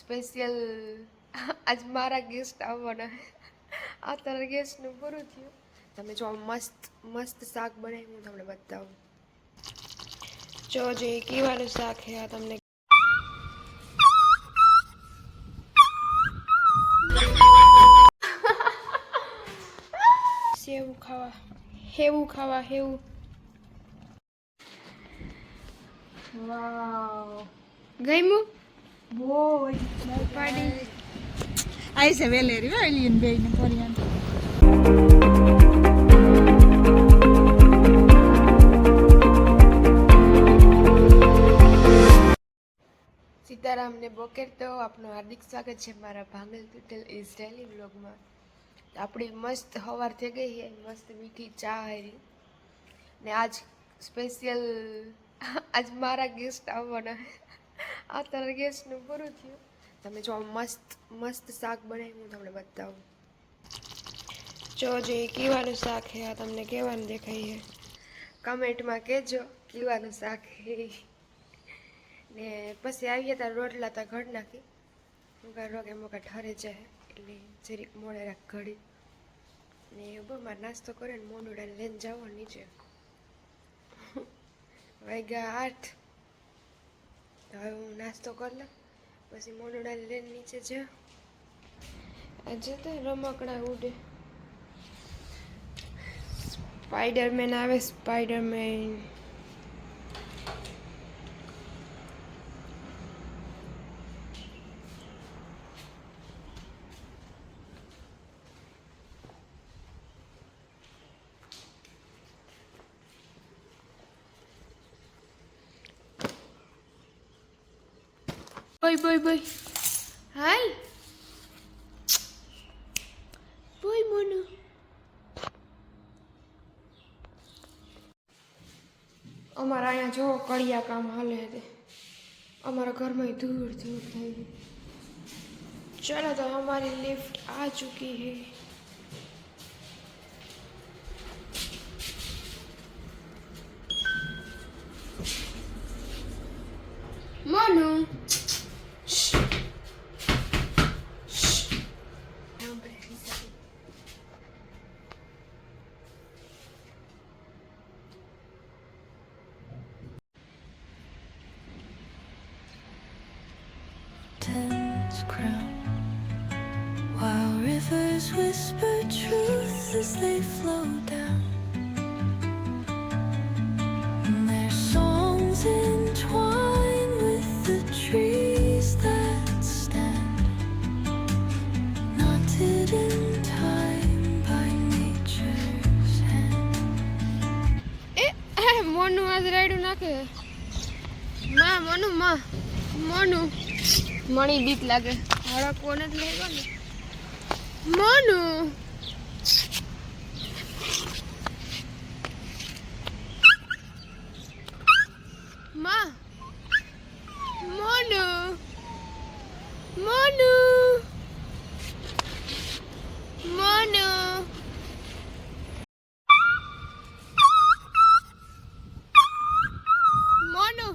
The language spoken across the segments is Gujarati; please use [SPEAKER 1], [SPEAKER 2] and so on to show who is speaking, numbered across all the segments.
[SPEAKER 1] સ્પેશિયલ આજ મારા ગેસ્ટ આવવાના અત્યારે ગેસ્ટનું પૂરું થયું. તમે જો મસ્ત મસ્ત શાક બનાવી હું તમને બતાવું. જો જે કેવાનું શાક છે આ તમને સેવું ખાવા હેવું ખાવા હેવું.
[SPEAKER 2] વાવ.
[SPEAKER 1] ગમ્યું?
[SPEAKER 2] બહુ
[SPEAKER 1] પાડી
[SPEAKER 2] આઈ છે વેલેરી હો એલિયન બે ને કોરિયન.
[SPEAKER 1] સીતારામને બોકેર તો આપનું હાર્દિક સ્વાગત છે મારા ભાંગલ તુટેલ ઇઝરાયલી બ્લોગમાં આપણી મસ્ત હવાર થઈ ગઈ છે, મસ્ત મીઠી ચા હારી. ને આજ સ્પેશિયલ આજ મારા ગેસ્ટ આવવાના. અત્યારે ગેસનું પૂરું થયું. તમે જો મસ્ત મસ્ત શાક બનાવી હું તમને બતાવું. જો જે કીવાનું શાક છે, આ તમને કેવાનું દેખાય છે. કમેન્ટમાં કહેજો કીવાનું શાક ને પછી આવીએ ત્યારે રોટલા તા ઘડ નાખી. રોગ રોગે મુકા ઠરે જાય, એટલે જરીક મોડે રાખ ઘડી. ને મારે નાસ્તો કરે ને મોઢું ડાલે લઈને જાઓ નીચે. વાગ્યા આઠ. તો હવે હું નાસ્તો કરી લઉં. પછી મોઢું ડાલે લઈને નીચે જ આજે તો રમકડા ઉડે. સ્પાઈડરમેન આવે Spiderman Boy, boy, boy. Hai. Boy, Mona. અમારા અહીંયા જો કડિયા કામ હાલે છે અમારા ઘરમાં દૂર દૂર થઈ ગઈ ચલો તો અમારી લિફ્ટ આ
[SPEAKER 3] ચૂકી હે મોનું rivers whisper truth as they flow down and their songs entwine with the trees that stand knotted in time by nature's hand
[SPEAKER 1] એ મોનું આજ રાયડું નાખે માં મોનું માં મોનું મણી બીક લાગે હળક કોને જ લઈ ગયો ને મોનું માં મોનું મોનું મોનું મોનું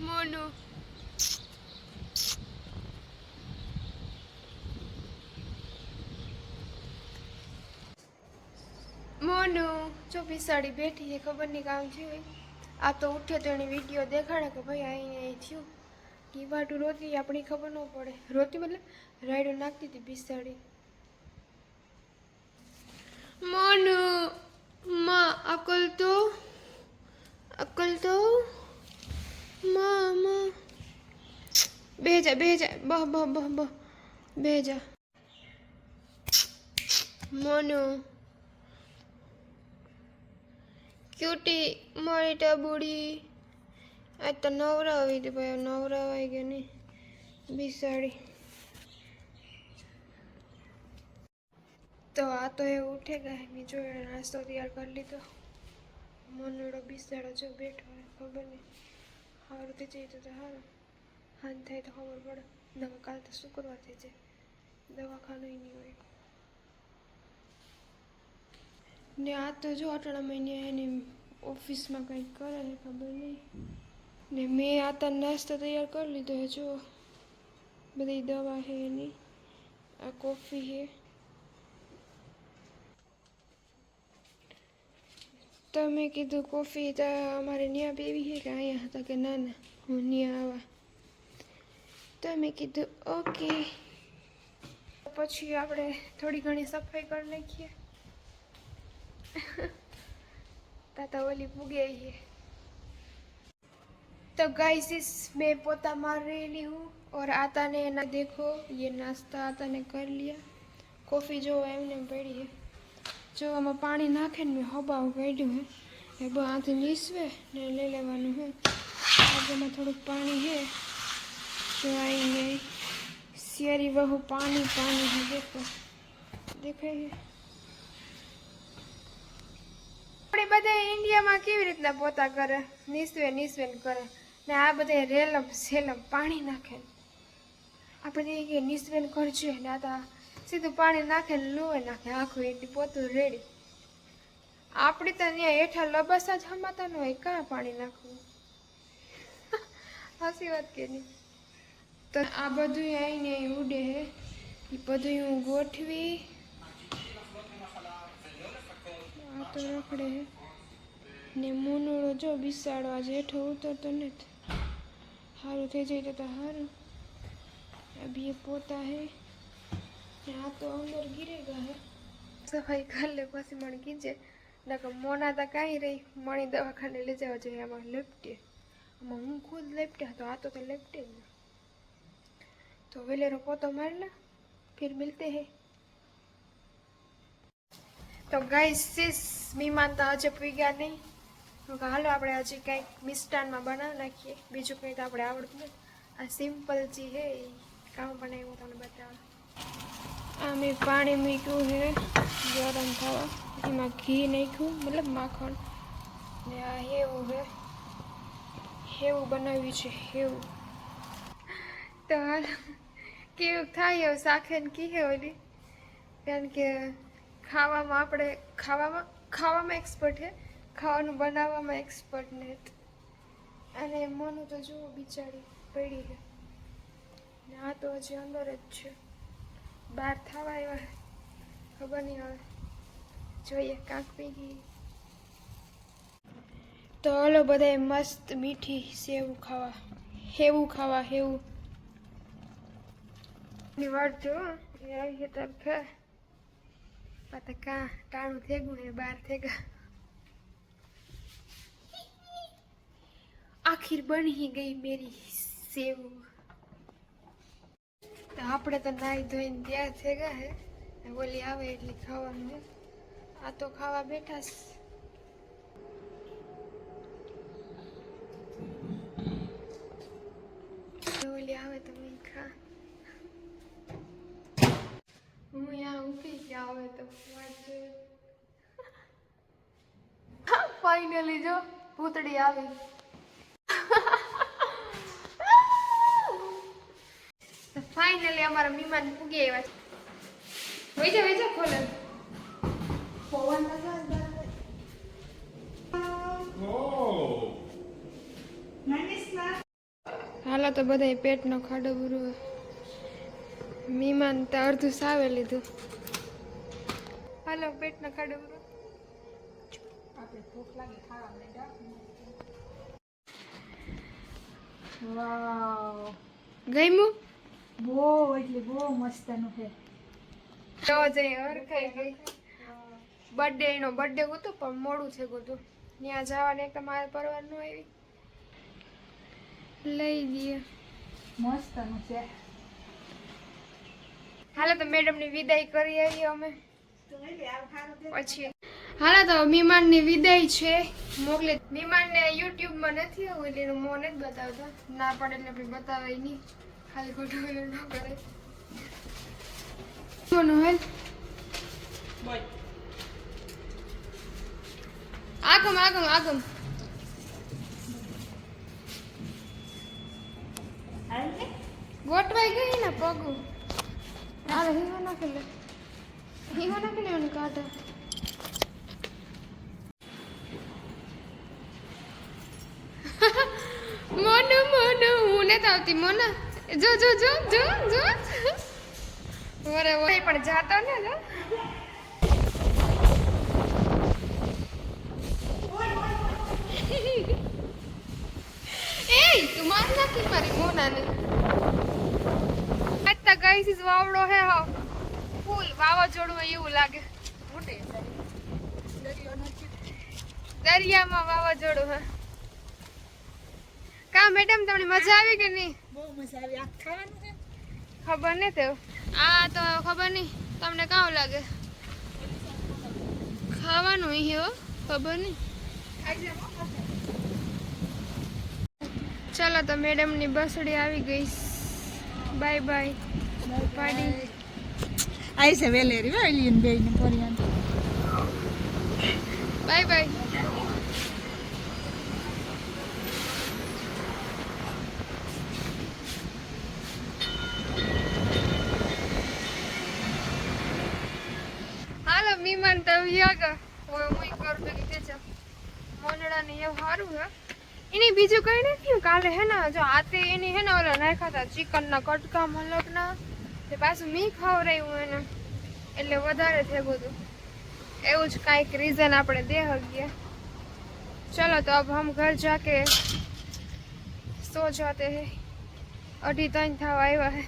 [SPEAKER 1] મોનું મોનું, જો બિસાડી બેઠી છે, ખબર નહીં કામ છે આ તો ઉઠે તો એની વીડિયો દેખાડે કે ભાઈ અહીં અહીં થયું. કી વાટું રોતી, આપણી ખબર ન પડે. રોતી મતલબ રાયડો નાખતી હતી બિસાડી મોનુ, માં અકલ તો? અકલ તો? માં માં. બે જા બે જા. બહ બહ બહ બહ. બે જા. મોનું ક્યુટી, મારી ટબુડી. આ તો નવરા આવી હતી ભાઈ નવરા આવી ગયા ને બિસાડી. તો આ તો એ ઉઠે ગયા, બીજો નાસ્તો તૈયાર કરી લીધો. મનોડો બિસાડો જો બેઠો ખબર નહીં. સારું થઈ જાય તો સારું હાન થાય તો ખબર પડે. નવા કાલ તો શુક્રવાર થઈ જાય. દવાખાનું નહીં હોય. ને આ તો જો અટાણા મહિને એની ઓફિસમાં કંઈક કરે છે ખબર નહીં. ને મેં આ તો નાસ્તો તૈયાર કરી લીધો છે, જો બધી દવા છે એની. આ કોફી છે. તો મેં કીધું કોફી તો અમારે ત્યાં પીવી છે કે અહીંયા હતા કે ના ના, હું ત્યાં આવા. તો મેં કીધું, ઓકે. પછી આપણે થોડી ઘણી સફાઈ કરી નાખીએ. તાતા ઓલી પૂગે છે तो गाइस इस मैं पोता मार रही हूँ और आता ने ना देखो ये नाश्ता आता ने कर लिया कॉफ़ी जो है એમને પડી છે જો આમાં પાણી નાખે ને મેં હબાવું કાઢ્યું હે એ બહુ આથી નીસવે ને લઈ લેવાનું હે આગળમાં થોડુંક પાણી છે જો આઈને શિયારી વહુ પાણી પાણી है देखो દેખાય આપણે બધા ઇન્ડિયામાં કેવી રીતના પોતા કરે? નિસ્વે, નીસવે કરે. ને આ બધા રેલમ, સેલમ, પાણી નાખે આપણે એ કે નીસવે ને કરજો ને, આ તો સીધું પાણી નાખે ને લોહી નાખે, આખું એટલી પોતું રેડી. આપણે તો ત્યાં હેઠા લબસા જ હમાતા ન હોય, કાં પાણી નાખવું? હાસી વાત કે નહીં? તો આ બધું અહીં ઉડે એ બધું હું ગોઠવી તો રખડે ને મોનોળો જો બિસાડો આજે હેઠો ઉતરતો નથી. સારું થઈ જાય તો સારું અભી એ પોતા હે. આ તો અંદર ગીરેગા હે. સફાઈ કરી લે, પછી મને કીજે. નકર મોના તા કાંઈ રહી. મણી દવાખાને લઈ જવા જોઈએ, આમાં લેપટે આમાં હું ખુદ લેપટ્યા તો આ તો તો લેપટે જ તો વેલેરો પોતો મારલા ફિર મિલતે હે. તો ગાઈસ સીસ મહેમાન તો હજુ ગયા નહીં. હું કે હાલો આપણે હજી કંઈક મિષ્ટાનમાં બનાવી નાખીએ. બીજું કંઈ તો આપણે આવડતું નથી. આ સિમ્પલ જે હે એ કામ હું તમને બતાવું. આ મેં પાણી મૂક્યું હે, ગરમ થવા. એમાં ઘી નાખ્યું, મતલબ માખણ. ને આ હેવું છે હેવું બનાવ્યું છે હેવું તો હાલ, કેવું થાય એવું શાખે ને કી હે ઓલી કારણ કે ખાવામાં આપણે, ખાવામાં ખાવામાં એક્સપર્ટ છે. ખાવાનું બનાવવામાં એક્સપર્ટ ને અને મનું તો જુઓ બિચારી પડી છે. ને આ તો હજી અંદર જ છે. બહાર થવા આવ્યા ખબર નહીં હવે. જોઈએ કાંક પી ગઈ. તો હલો બધાય મસ્ત મીઠી સેવું ખાવા. હેવું ખાવા, હેવું. ની વાત જો એ તરફ. પાતા કા ટાણું થેગું ને બાર થેગા. આખીર બની ગઈ મેરી સેવ. તો આપણે તો નાઈ ધોઈને તૈયાર ગયા હે. બોલી આવે એટલે ખાવાનું આ તો ખાવા બેઠા ઓલી આવે તો મેં ખા હું यहाँ હવે તો ફાઈનલી જો, ભૂતડી આવી. ફાઈનલી અમારા મહેમાન પૂગી આવ્યા છે. વેજો વેજો ખોલે. પવન. હાલો તો બધા પેટનો ખાડો બુરો મહેમાન તો અડધું સાવે લીધું. હાલો પેટનો ખાડો બુરો.
[SPEAKER 2] આપણે ભૂખ લાગી ખાવા માંડ્યા વાવ.
[SPEAKER 1] ગઈમું
[SPEAKER 2] બહુ એટલે બહુ મસ્તનું છે.
[SPEAKER 1] તો જઈ હરખાઈ ગઈ. બર્થડે એનો બર્થડે હતો પણ મોડું છે ગયું ત્યાં જવાને એક મારે પરવાર ન આવી. લઈ દઈએ
[SPEAKER 2] મસ્તનું છે.
[SPEAKER 1] હાલો તો મેડમની વિદાય કરી આવીએ અમે. પછી હાલા તો મહેમાનની વિદાય છે. મોકલે મહેમાનને યુટ્યુબમાં નથી આવું એટલે એનું મોં નથી બતાવતા. ના પડે એટલે આપણે બતાવાય નહીં. ખાલી ખોટું ન કરે. કોનું આગમ આગમ આગમ ગોટવાઈ ગઈ ને પગું. હાલો નાખી લે. இவனுக்கு நான் காட்டு મોનુ મોનુ હું ને આવતી મોન જો જો જો જો જો ઓરે ઓરે પણ જાતો ને જો એ તું માર નાખી મારી મોનાને આજ તો ગઈ વાવડો હે હા વાવાઝોડું હોય એવું લાગે. મોટે દરિયામાં વાવાઝોડું હા કા મેડમ તમને મજા આવી કે નહીં?
[SPEAKER 2] બહુ મજા આવી. આ ખાવાનું છે?
[SPEAKER 1] ખબર નહીં તો આ તો ખબર નહીં. તમને કાં લાગે? ખાવાનું અહીં હો ખબર નહીં. ચાલો તો મેડમની બસડી આવી ગઈ. બાય બાય પાડી
[SPEAKER 2] આવી છે વેલેરી એલિયન બે ને પોરિયાન
[SPEAKER 1] બાય બાય. હાલો, મીમાન તો યાગા હવે હું કરું તો કે છે મોનડા ને એવું સારું હે. એની બીજું કઈ નથી, કાલે હે ને, જો આતે એની હે ને ઓલા નાખ્યા હતા ચિકન ના કટકા મલકના. તે પાછું મી ખવડાવ્યું એને. એટલે વધારે થયું હતું. એવું જ કાંઈક રીઝન આપણે દે હગીએ ચલો તો અબ હમ ઘર જાકે. સો જાતે હે. અઢી ત્રણ થવા આવ્યા હે.